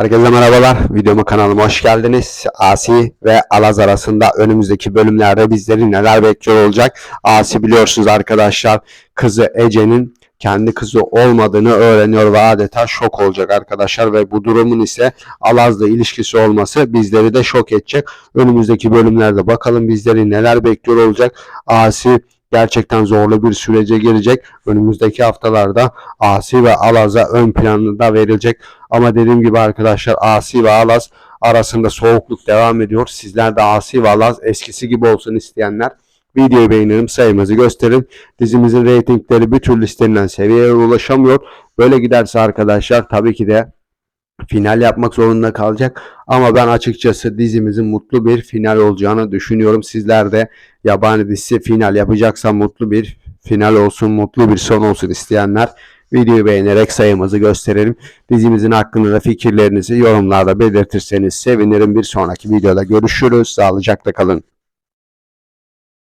Herkese merhabalar. Videoma kanalıma hoş geldiniz. Asi ve Alaz arasında önümüzdeki bölümlerde bizleri neler bekliyor olacak? Asi biliyorsunuz arkadaşlar kızı Ece'nin kendi kızı olmadığını öğreniyor ve adeta şok olacak arkadaşlar ve bu durumun ise Alaz'la ilişkisi olması bizleri de şok edecek. Önümüzdeki bölümlerde bakalım bizleri neler bekliyor olacak. Asi gerçekten zorlu bir sürece girecek. Önümüzdeki haftalarda Asi ve Alaz'a ön planında verilecek. Ama dediğim gibi arkadaşlar Asi ve Alaz arasında soğukluk devam ediyor. Sizler de Asi ve Alaz eskisi gibi olsun isteyenler videoyu beğenelim sayımızı gösterin. Dizimizin reytingleri bir türlü istenilen seviyeye ulaşamıyor. Böyle giderse arkadaşlar tabii ki de final yapmak zorunda kalacak. Ama ben açıkçası dizimizin mutlu bir final olacağını düşünüyorum. Sizler de yabani dizisi final yapacaksa mutlu bir final olsun, mutlu bir son olsun isteyenler videoyu beğenerek sayımızı gösterelim. Dizimizin hakkında da fikirlerinizi yorumlarda belirtirseniz sevinirim. Bir sonraki videoda görüşürüz. Sağlıcakla kalın.